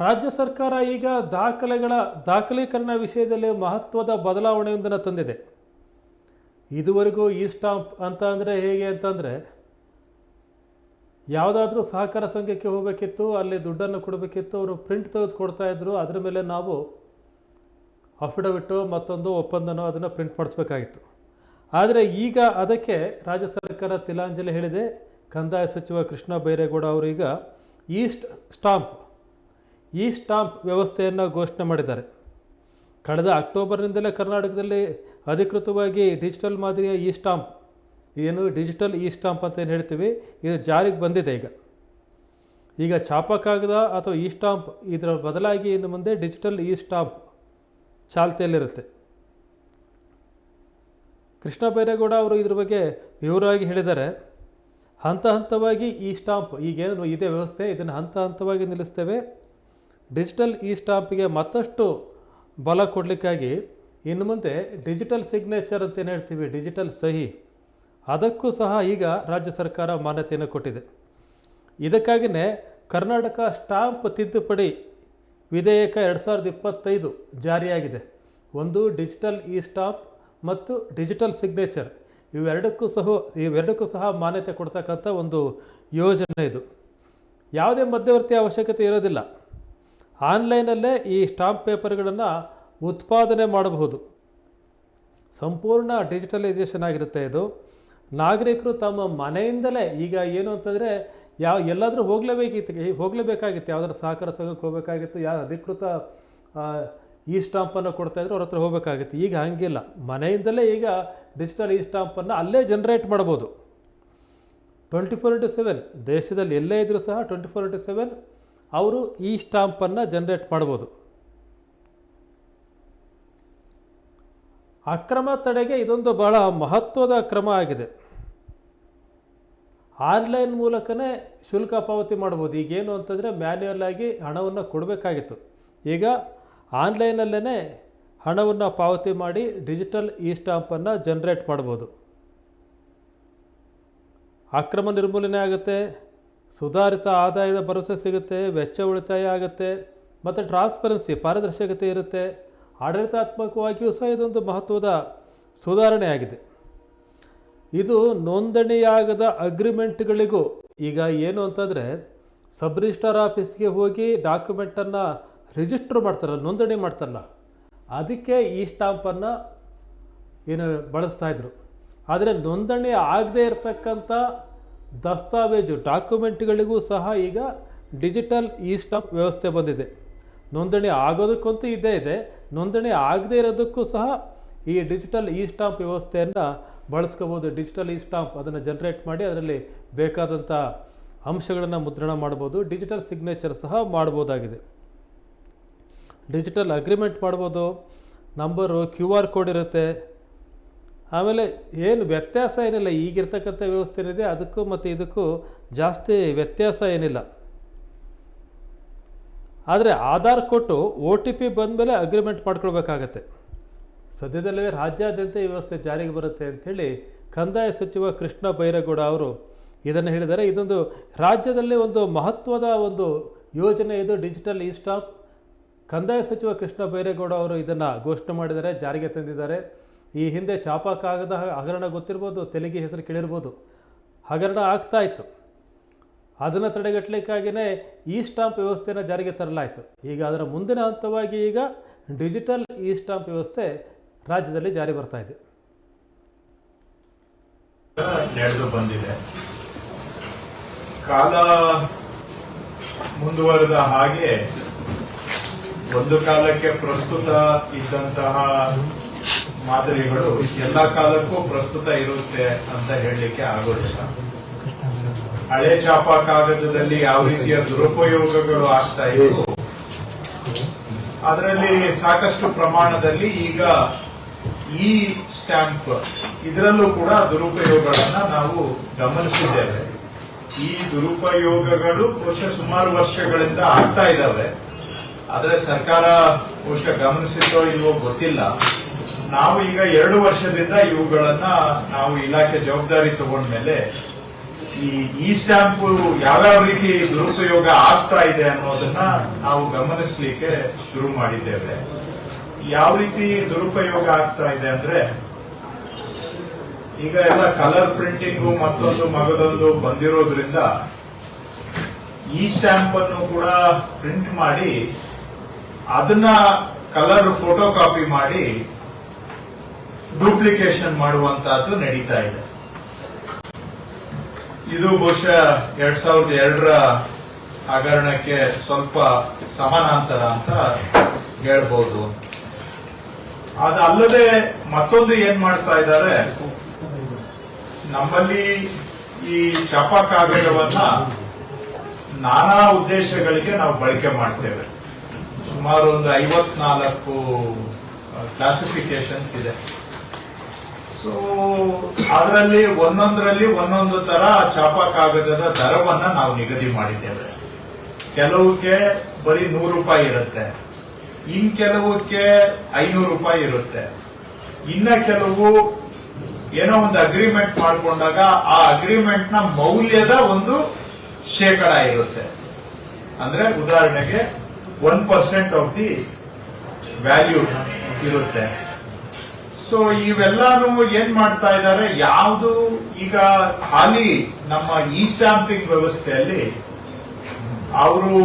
ರಾಜ್ಯ ಸರ್ಕಾರ ಈಗ ದಾಖಲೆಗಳ ದಾಖಲೀಕರಣ ವಿಷಯದಲ್ಲಿ ಮಹತ್ವದ ಬದಲಾವಣೆಯೊಂದನ್ನು ತಂದಿದೆ. ಇದುವರೆಗೂ ಈ ಸ್ಟಾಂಪ್ ಅಂತ ಅಂದರೆ ಹೇಗೆ ಅಂತಂದರೆ, ಯಾವುದಾದ್ರೂ ಸಹಕಾರ ಸಂಘಕ್ಕೆ ಹೋಗಬೇಕಿತ್ತು, ಅಲ್ಲಿ ದುಡ್ಡನ್ನು ಕೊಡಬೇಕಿತ್ತು, ಅವರು ಪ್ರಿಂಟ್ ತೆಗೆದು ಕೊಡ್ತಾ ಇದ್ರು, ಅದರ ಮೇಲೆ ನಾವು ಅಫಿಡವಿಟ್ಟು ಮತ್ತೊಂದು ಒಪ್ಪಂದನೋ ಅದನ್ನು ಪ್ರಿಂಟ್ ಮಾಡಿಸ್ಬೇಕಾಗಿತ್ತು. ಆದರೆ ಈಗ ಅದಕ್ಕೆ ರಾಜ್ಯ ಸರ್ಕಾರ ತಿಲಾಂಜಲಿ ಹೇಳಿದೆ. ಕಂದಾಯ ಸಚಿವ ಕೃಷ್ಣ ಬೈರೇಗೌಡ ಅವರು ಈಗ ಈ ಸ್ಟಾಂಪ್ ಈ ಸ್ಟಾಂಪ್ ವ್ಯವಸ್ಥೆಯನ್ನು ಘೋಷಣೆ ಮಾಡಿದ್ದಾರೆ. ಕಳೆದ ಅಕ್ಟೋಬರ್ನಿಂದಲೇ ಕರ್ನಾಟಕದಲ್ಲಿ ಅಧಿಕೃತವಾಗಿ ಡಿಜಿಟಲ್ ಮಾದರಿಯ ಈ ಸ್ಟಾಂಪ್, ಏನು ಡಿಜಿಟಲ್ ಇ ಸ್ಟಾಂಪ್ ಅಂತ ಏನು ಹೇಳ್ತೀವಿ, ಇದು ಜಾರಿಗೆ ಬಂದಿದೆ ಈಗ. ಈಗ ಛಾಪ ಕಾಗದ ಅಥವಾ ಇ ಸ್ಟಾಂಪ್ ಇದರ ಬದಲಾಗಿ ಇನ್ನು ಮುಂದೆ ಡಿಜಿಟಲ್ ಇ ಸ್ಟಾಂಪ್ ಚಾಲ್ತಿಯಲ್ಲಿರುತ್ತೆ. ಕೃಷ್ಣ ಬೈರೇಗೌಡ ಅವರು ಇದ್ರ ಬಗ್ಗೆ ವಿವರವಾಗಿ ಹೇಳಿದ್ದಾರೆ. ಹಂತ ಹಂತವಾಗಿ ಈ ಸ್ಟಾಂಪ್, ಈಗೇನು ಇದೇ ವ್ಯವಸ್ಥೆ, ಇದನ್ನು ಹಂತ ಹಂತವಾಗಿ ನಿಲ್ಲಿಸ್ತೇವೆ. ಡಿಜಿಟಲ್ ಇ ಸ್ಟಾಂಪಿಗೆ ಮತ್ತಷ್ಟು ಬಲ ಕೊಡಲಿಕ್ಕಾಗಿ ಇನ್ನು ಮುಂದೆ ಡಿಜಿಟಲ್ ಸಿಗ್ನೇಚರ್ ಅಂತ ಏನು ಹೇಳ್ತೀವಿ, ಡಿಜಿಟಲ್ ಸಹಿ. ಅದಕ್ಕೂ ಸಹ ಈಗ ರಾಜ್ಯ ಸರ್ಕಾರ ಮಾನ್ಯತೆಯನ್ನು ಕೊಟ್ಟಿದೆ. ಇದಕ್ಕಾಗಿಯೇ ಕರ್ನಾಟಕ ಸ್ಟಾಂಪ್ ತಿದ್ದುಪಡಿ ವಿಧೇಯಕ ಎರಡು ಸಾವಿರದ ಇಪ್ಪತ್ತೈದು ಜಾರಿಯಾಗಿದೆ. ಒಂದು ಡಿಜಿಟಲ್ ಇ ಸ್ಟಾಂಪ್ ಮತ್ತು ಡಿಜಿಟಲ್ ಸಿಗ್ನೇಚರ್. ಇವೆರಡಕ್ಕೂ ಸಹ ಇವೆರಡಕ್ಕೂ ಸಹ ಮಾನ್ಯತೆ ಕೊಡ್ತಕ್ಕಂಥ ಒಂದು ಯೋಜನೆ ಇದು. ಯಾವುದೇ ಮಧ್ಯವರ್ತಿ ಅವಶ್ಯಕತೆ ಇರೋದಿಲ್ಲ. ಆನ್ಲೈನಲ್ಲೇ ಈ ಸ್ಟಾಂಪ್ ಪೇಪರ್ಗಳನ್ನು ಉತ್ಪಾದನೆ ಮಾಡಬಹುದು. ಸಂಪೂರ್ಣ ಡಿಜಿಟಲೈಸೇಷನ್ ಆಗಿರುತ್ತೆ ಇದು. ನಾಗರಿಕರು ತಮ್ಮ ಮನೆಯಿಂದಲೇ ಈಗ ಏನು ಅಂತಂದರೆ ಯಾವ ಎಲ್ಲಾದರೂ ಹೋಗಲೇಬೇಕಿತ್ತು ಹೋಗಲೇಬೇಕಾಗಿತ್ತು, ಯಾವ್ದಾದ್ರು ಸಹಕಾರ ಸಂಘಕ್ಕೆ ಹೋಗಬೇಕಾಗಿತ್ತು ಯಾವ ಅಧಿಕೃತ ಈ ಸ್ಟಾಂಪನ್ನು ಕೊಡ್ತಾಯಿದ್ರು ಅವ್ರ ಹತ್ರ ಹೋಗಬೇಕಾಗಿತ್ತು. ಈಗ ಹಂಗಿಲ್ಲ. ಮನೆಯಿಂದಲೇ ಈಗ ಡಿಜಿಟಲ್ ಈ ಸ್ಟಾಂಪನ್ನು ಅಲ್ಲೇ ಜನ್ರೇಟ್ ಮಾಡ್ಬೋದು ಟ್ವೆಂಟಿ ಫೋರ್ ಇಂಟು ಸೆವೆನ್, ದೇಶದಲ್ಲಿ ಎಲ್ಲೇ ಇದ್ದರೂ ಸಹ ಟ್ವೆಂಟಿ ಫೋರ್ ಇಂಟು ಸೆವೆನ್ ಅವರು ಈ ಸ್ಟಾಂಪನ್ನು ಜನ್ರೇಟ್ ಮಾಡ್ಬೋದು. ಅಕ್ರಮ ತಡೆಗೆ ಇದೊಂದು ಬಹಳ ಮಹತ್ವದ ಕ್ರಮ ಆಗಿದೆ. ಆನ್ಲೈನ್ ಮೂಲಕನೇ ಶುಲ್ಕ ಪಾವತಿ ಮಾಡ್ಬೋದು. ಈಗೇನು ಅಂತಂದರೆ ಮ್ಯಾನ್ಯುಯಲ್ ಆಗಿ ಹಣವನ್ನು ಕೊಡಬೇಕಾಗಿತ್ತು. ಈಗ ಆನ್ಲೈನಲ್ಲೇ ಹಣವನ್ನು ಪಾವತಿ ಮಾಡಿ ಡಿಜಿಟಲ್ ಇ ಸ್ಟಾಂಪನ್ನು ಜನ್ರೇಟ್ ಮಾಡ್ಬೋದು. ಅಕ್ರಮ ನಿರ್ಮೂಲನೆ ಆಗುತ್ತೆ. ಸುಧಾರಿತ ಆದಾಯದ ಭರವಸೆ ಸಿಗುತ್ತೆ, ವೆಚ್ಚ ಉಳಿತಾಯ ಆಗುತ್ತೆ, ಮತ್ತು ಟ್ರಾನ್ಸ್ಪರೆನ್ಸಿ ಪಾರದರ್ಶಕತೆ ಇರುತ್ತೆ. ಆಡಳಿತಾತ್ಮಕವಾಗಿಯೂ ಸಹ ಇದೊಂದು ಮಹತ್ವದ ಸುಧಾರಣೆಯಾಗಿದೆ. ಇದು ನೋಂದಣಿಯಾಗದ ಅಗ್ರಿಮೆಂಟ್ಗಳಿಗೂ ಈಗ ಏನು ಅಂತಂದರೆ ಸಬ್ ರಿಜಿಸ್ಟ್ರಾರ್ ಆಫೀಸ್ಗೆ ಹೋಗಿ ಡಾಕ್ಯುಮೆಂಟನ್ನು ರಿಜಿಸ್ಟರ್ ಮಾಡ್ತಾರಲ್ಲ, ನೋಂದಣಿ ಮಾಡ್ತಾರಲ್ಲ, ಅದಕ್ಕೆ ಈ ಸ್ಟಾಂಪನ್ನು ಏನು ಬಳಸ್ತಾಯಿದ್ರು ಆದರೆ ನೋಂದಣಿ ಆಗದೇ ಇರತಕ್ಕಂಥ ದಸ್ತಾವೇಜು ಡಾಕ್ಯುಮೆಂಟ್ಗಳಿಗೂ ಸಹ ಈಗ ಡಿಜಿಟಲ್ ಇ ಸ್ಟಾಂಪ್ ವ್ಯವಸ್ಥೆ ಬಂದಿದೆ. ನೋಂದಣಿ ಆಗೋದಕ್ಕಂತೂ ಇದೇ ಇದೆ. ನೋಂದಣಿ ಆಗದೇ ಇರೋದಕ್ಕೂ ಸಹ ಈ ಡಿಜಿಟಲ್ ಇ ಸ್ಟಾಂಪ್ ವ್ಯವಸ್ಥೆಯನ್ನು ಬಳಸ್ಕೋಬೋದು. ಡಿಜಿಟಲ್ ಇ ಸ್ಟಾಂಪ್ ಅದನ್ನು ಜನ್ರೇಟ್ ಮಾಡಿ ಅದರಲ್ಲಿ ಬೇಕಾದಂಥ ಅಂಶಗಳನ್ನು ಮುದ್ರಣ ಮಾಡ್ಬೋದು. ಡಿಜಿಟಲ್ ಸಿಗ್ನೇಚರ್ ಸಹ ಮಾಡ್ಬೋದಾಗಿದೆ. ಡಿಜಿಟಲ್ ಅಗ್ರಿಮೆಂಟ್ ಮಾಡ್ಬೋದು. ನಂಬರು ಕ್ಯೂ ಆರ್ ಕೋಡ್ ಇರುತ್ತೆ. ಆಮೇಲೆ ಏನು ವ್ಯತ್ಯಾಸ ಏನಿಲ್ಲ, ಈಗಿರ್ತಕ್ಕಂಥ ವ್ಯವಸ್ಥೆ ಏನಿದೆ, ಅದಕ್ಕೂ ಮತ್ತು ಇದಕ್ಕೂ ಜಾಸ್ತಿ ವ್ಯತ್ಯಾಸ ಏನಿಲ್ಲ. ಆದರೆ ಆಧಾರ್ ಕೊಟ್ಟು ಒ ಟಿ ಪಿ ಬಂದಮೇಲೆ ಅಗ್ರಿಮೆಂಟ್ ಮಾಡ್ಕೊಳ್ಬೇಕಾಗತ್ತೆ. ಸದ್ಯದಲ್ಲೇ ರಾಜ್ಯಾದ್ಯಂತ ಈ ವ್ಯವಸ್ಥೆ ಜಾರಿಗೆ ಬರುತ್ತೆ ಅಂಥೇಳಿ ಕಂದಾಯ ಸಚಿವ ಕೃಷ್ಣ ಬೈರೇಗೌಡ ಅವರು ಇದನ್ನು ಹೇಳಿದ್ದಾರೆ. ಇದೊಂದು ರಾಜ್ಯದಲ್ಲಿ ಒಂದು ಮಹತ್ವದ ಒಂದು ಯೋಜನೆ ಇದು, ಡಿಜಿಟಲ್ ಇ ಸ್ಟಾಪ್ ಕಂದಾಯ ಸಚಿವ ಕೃಷ್ಣ ಬೈರೇಗೌಡ ಅವರು ಇದನ್ನು ಘೋಷಣೆ ಮಾಡಿದ್ದಾರೆ, ಜಾರಿಗೆ ತಂದಿದ್ದಾರೆ. ಈ ಹಿಂದೆ ಚಾಪಾಕಾಗದ ಹಗರಣ ಗೊತ್ತಿರ್ಬೋದು, ತೆಲುಗಿ ಹೆಸರು ಕೇಳಿರ್ಬೋದು. ಹಗರಣ ಆಗ್ತಾ ಇತ್ತು. ಅದನ್ನು ತಡೆಗಟ್ಟಲಿಕ್ಕಾಗಿಯೇ ಈ ಸ್ಟಾಂಪ್ ವ್ಯವಸ್ಥೆಯನ್ನು ಜಾರಿಗೆ ತರಲಾಯಿತು. ಈಗ ಅದರ ಮುಂದಿನ ಹಂತವಾಗಿ ಈಗ ಡಿಜಿಟಲ್ ಇ ಸ್ಟಾಂಪ್ ವ್ಯವಸ್ಥೆ ರಾಜ್ಯದಲ್ಲಿ ಜಾರಿ ಬರ್ತಾ ಇದೆ. ನಡೆದು ಬಂದಿದೆ. ಕಾಲ ಮುಂದುವರೆದ ಹಾಗೆ ಒಂದು ಕಾಲಕ್ಕೆ ಪ್ರಸ್ತುತ ಇದ್ದಂತಹ ಮಾದರಿಗಳು ಎಲ್ಲ ಕಾಲಕ್ಕೂ ಪ್ರಸ್ತುತ ಇರುತ್ತೆ ಅಂತ ಹೇಳಲಿಕ್ಕೆ ಆಗೋದಿಲ್ಲ. ಹಳೆ ಚಾಪಾ ಕಾಗದದಲ್ಲಿ ಯಾವ ರೀತಿಯ ದುರುಪಯೋಗಗಳು ಆಗ್ತಾ ಇತ್ತು ಅದರಲ್ಲಿ ಸಾಕಷ್ಟು ಪ್ರಮಾಣದಲ್ಲಿ ಈಗ ಈ ಸ್ಟ್ಯಾಂಪ್ ಇದರಲ್ಲೂ ಕೂಡ ದುರುಪಯೋಗಗಳನ್ನ ನಾವು ಗಮನಿಸಿದ್ದೇವೆ. ಈ ದುರುಪಯೋಗಗಳು ಬಹುಶಃ ಸುಮಾರು ವರ್ಷಗಳಿಂದ ಆಗ್ತಾ ಇದ್ದಾವೆ. ಆದ್ರೆ ಸರ್ಕಾರ ಬಹುಶಃ ಗಮನಿಸಿದ್ದೋ ಇಲ್ವೋ ಗೊತ್ತಿಲ್ಲ. ನಾವು ಈಗ ಎರಡು ವರ್ಷದಿಂದ ಇವುಗಳನ್ನ ನಾವು ಇಲಾಖೆ ಜವಾಬ್ದಾರಿ ತಗೊಂಡ್ಮೇಲೆ ಈ ಈ ಸ್ಟ್ಯಾಂಪ್ ಯಾವ್ಯಾವ ರೀತಿ ದುರುಪಯೋಗ ಆಗ್ತಾ ಇದೆ ಅನ್ನೋದನ್ನ ನಾವು ಗಮನಿಸ್ಲಿಕ್ಕೆ ಶುರು ಮಾಡಿದ್ದೇವೆ. ಯಾವ ರೀತಿ ದುರುಪಯೋಗ ಆಗ್ತಾ ಇದೆ ಅಂದ್ರೆ ಈಗ ಎಲ್ಲ ಕಲರ್ ಪ್ರಿಂಟಿಂಗ್ ಮತ್ತೊಂದು ಮಗದೊಂದು ಬಂದಿರೋದ್ರಿಂದ ಈ ಸ್ಟ್ಯಾಂಪ್ ಅನ್ನು ಕೂಡ ಪ್ರಿಂಟ್ ಮಾಡಿ ಅದನ್ನ ಕಲರ್ ಫೋಟೋ ಕಾಪಿ ಮಾಡಿ ಡೂಪ್ಲಿಕೇಶನ್ ಮಾಡುವಂತಹದ್ದು ನಡೀತಾ ಇದೆ. ಇದು ಬಹುಶಃ ಎರಡ್ ಸಾವಿರದ ಎರಡರ ಹಗರಣಕ್ಕೆ ಸ್ವಲ್ಪ ಸಮಾನಾಂತರ ಅಂತ ಹೇಳ್ಬೋದು. ಅದಲ್ಲದೆ ಮತ್ತೊಂದು ಏನ್ ಮಾಡ್ತಾ ಇದ್ದಾರೆ? ನಮ್ಮಲ್ಲಿ ಈ ಚಾಪ ಕಾಗದವನ್ನ ನಾನಾ ಉದ್ದೇಶಗಳಿಗೆ ನಾವು ಬಳಕೆ ಮಾಡ್ತೇವೆ. ಸುಮಾರು ಒಂದು ಐವತ್ನಾಲ್ಕು ಕ್ಲಾಸಿಫಿಕೇಶನ್ಸ್ ಇದೆ. ಸೊ ಅದರಲ್ಲಿ ಒಂದೊಂದರಲ್ಲಿ ಒಂದೊಂದು ತರ ಚಾಪಾ ಕಾಗದದ ದರವನ್ನ ನಾವು ನಿಗದಿ ಮಾಡಿದ್ದೇವೆ. ಕೆಲವಕ್ಕೆ ಬರೀ ನೂರು ರೂಪಾಯಿ ಇರುತ್ತೆ. ಇನ್ ಕೆಲವಕ್ಕೆ ಐನೂರು ರೂಪಾಯಿ ಇರುತ್ತೆ. ಇನ್ನ ಕೆಲವು ಏನೋ ಒಂದು ಅಗ್ರಿಮೆಂಟ್ ಮಾಡಿಕೊಂಡಾಗ ಆ ಅಗ್ರಿಮೆಂಟ್ನ ಮೌಲ್ಯದ ಒಂದು ಶೇಕಡ ಇರುತ್ತೆ. ಅಂದ್ರೆ ಉದಾಹರಣೆಗೆ one percent of the value ಇರುತ್ತೆ. ಸೊ ಇವೆಲ್ಲಾನು ಏನ್ ಮಾಡ್ತಾ ಇದ್ದಾರೆ ಯಾವುದು ಈಗ ಹಾಲಿ ನಮ್ಮ ಇ ಸ್ಟಾಂಪಿಂಗ್ ವ್ಯವಸ್ಥೆಯಲ್ಲಿ ಅವರು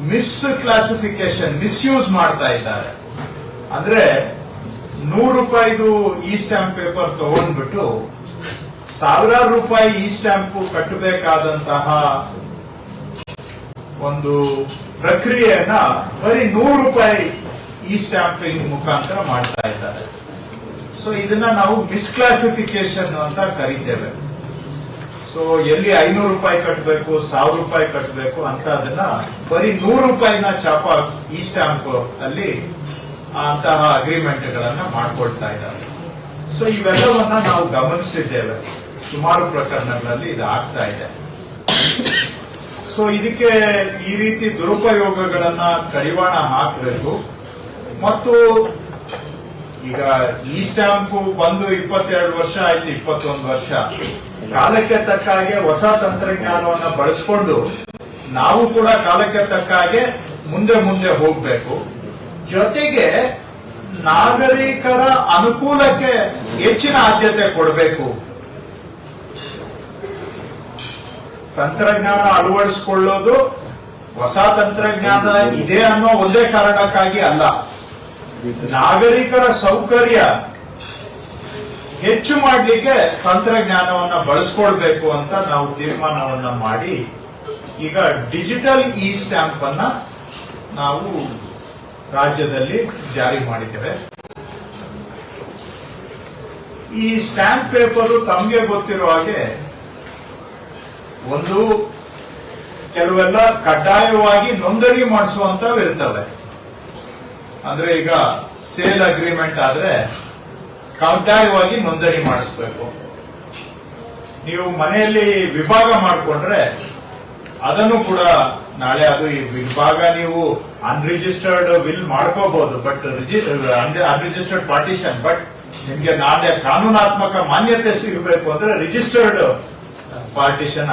ಮಿಸ್ ಕ್ಲಾಸಿಫಿಕೇಶನ್ ಮಿಸ್ಯೂಸ್ ಮಾಡ್ತಾ ಇದ್ದಾರೆ. ಅಂದ್ರೆ ನೂರು ರೂಪಾಯಿದು ಇ ಸ್ಟಾಂಪ್ ಪೇಪರ್ ತಗೊಂಡ್ಬಿಟ್ಟು ಸಾವಿರಾರು ರೂಪಾಯಿ ಇ ಸ್ಟಾಂಪ್ ಕಟ್ಟಬೇಕಾದಂತಹ ಒಂದು ಪ್ರಕ್ರಿಯೆಯನ್ನ ಬರೀ ನೂರು ರೂಪಾಯಿ ಇ ಸ್ಟ್ಯಾಂಪ್ ಮುಖಾಂತರ ಮಾಡ್ತಾ ಇದ್ದಾರೆ. ಸೊ ಇದನ್ನ ನಾವು ಮಿಸ್ಕ್ಲಾಸಿಫಿಕೇಶನ್ ಅಂತ ಕರಿತೇವೆ. ಸೊ ಎಲ್ಲಿ ಐನೂರು ರೂಪಾಯಿ ಕಟ್ಟಬೇಕು ಸಾವಿರ ರೂಪಾಯಿ ಕಟ್ಟಬೇಕು ಅಂತ ಅದನ್ನ ಬರೀ ನೂರು ರೂಪಾಯಿನ ಚಾಪ ಈ ಸ್ಟಾಂಪ್ ಅಲ್ಲಿ ಅಂತಹ ಅಗ್ರಿಮೆಂಟ್ ಗಳನ್ನ ಮಾಡ್ಕೊಳ್ತಾ ಇದ್ದಾರೆ. ಸೊ ಇವೆಲ್ಲವನ್ನ ನಾವು ಗಮನಿಸಿದ್ದೇವೆ. ಸುಮಾರು ಪ್ರಕರಣಗಳಲ್ಲಿ ಇದು ಆಗ್ತಾ ಇದೆ. ಸೊ ಇದಕ್ಕೆ ಈ ರೀತಿ ದುರುಪಯೋಗಗಳನ್ನ ಕಡಿವಾಣ ಹಾಕಬೇಕು. ಮತ್ತು ಈಗ ಈ ಸ್ಟ್ಯಾಂಪ್ ಬಂದು ಇಪ್ಪತ್ತೆರಡು ವರ್ಷ ಆಯ್ತು, ಇಪ್ಪತ್ತೊಂದು ವರ್ಷ. ಕಾಲಕ್ಕೆ ತಕ್ಕ ಹಾಗೆ ಹೊಸ ತಂತ್ರಜ್ಞಾನವನ್ನ ಬಳಸ್ಕೊಂಡು ನಾವು ಕೂಡ ಕಾಲಕ್ಕೆ ತಕ್ಕ ಹಾಗೆ ಮುಂದೆ ಮುಂದೆ ಹೋಗ್ಬೇಕು. ಜೊತೆಗೆ ನಾಗರಿಕರ ಅನುಕೂಲಕ್ಕೆ ಹೆಚ್ಚಿನ ಆದ್ಯತೆ ಕೊಡಬೇಕು. ತಂತ್ರಜ್ಞಾನ ಅಳವಡಿಸಿಕೊಳ್ಳೋದು ಹೊಸ ತಂತ್ರಜ್ಞಾನ ಇದೆ ಅನ್ನೋ ಒಂದೇ ಕಾರಣಕ್ಕಾಗಿ ಅಲ್ಲ. ನಾಗರಿಕರ ಸೌಕರ್ಯ ಹೆಚ್ಚು ಮಾಡಲಿಕ್ಕೆ ತಂತ್ರಜ್ಞಾನವನ್ನ ಬಳಸ್ಕೊಳ್ಬೇಕು ಅಂತ ನಾವು ತೀರ್ಮಾನವನ್ನ ಮಾಡಿ, ಈಗ ಡಿಜಿಟಲ್ ಇ ಸ್ಟ್ಯಾಂಪ್ ಅನ್ನ ನಾವು ರಾಜ್ಯದಲ್ಲಿ ಜಾರಿ ಮಾಡಿದ್ದೇವೆ. ಈ ಸ್ಟ್ಯಾಂಪ್ ಪೇಪರ್ ತಮಗೆ ಗೊತ್ತಿರೋ ಹಾಗೆ ಒಂದು ಕೆಲವೆಲ್ಲ ಕಡ್ಡಾಯವಾಗಿ ನೋಂದಣಿ ಮಾಡಿಸುವಂತವು ಇರ್ತವೆ. ಅಂದ್ರೆ ಈಗ ಸೇಲ್ ಅಗ್ರಿಮೆಂಟ್ ಆದ್ರೆ ಕಡ್ಡಾಯವಾಗಿ ನೋಂದಣಿ ಮಾಡಿಸ್ಬೇಕು. ನೀವು ಮನೆಯಲ್ಲಿ ವಿಭಾಗ ಮಾಡಿಕೊಂಡ್ರೆ ಅದನ್ನು ಕೂಡ ನಾಳೆ ಅದು ಈ ವಿಭಾಗ ನೀವು ಅನ್ರಿಜಿಸ್ಟರ್ಡ್ ವಿಲ್ ಮಾಡ್ಕೋಬಹುದು ಬಟ್ ಅನ್ರಿಜಿಸ್ಟರ್ಡ್ ಪಾರ್ಟಿಷನ್ ಬಟ್ ನಿಮ್ಗೆ ನಾಳೆ ಕಾನೂನಾತ್ಮಕ ಮಾನ್ಯತೆ ಸಿಗಬೇಕು ಅಂದ್ರೆ ರಿಜಿಸ್ಟರ್ಡ್ ಪಾರ್ಟಿಷನ್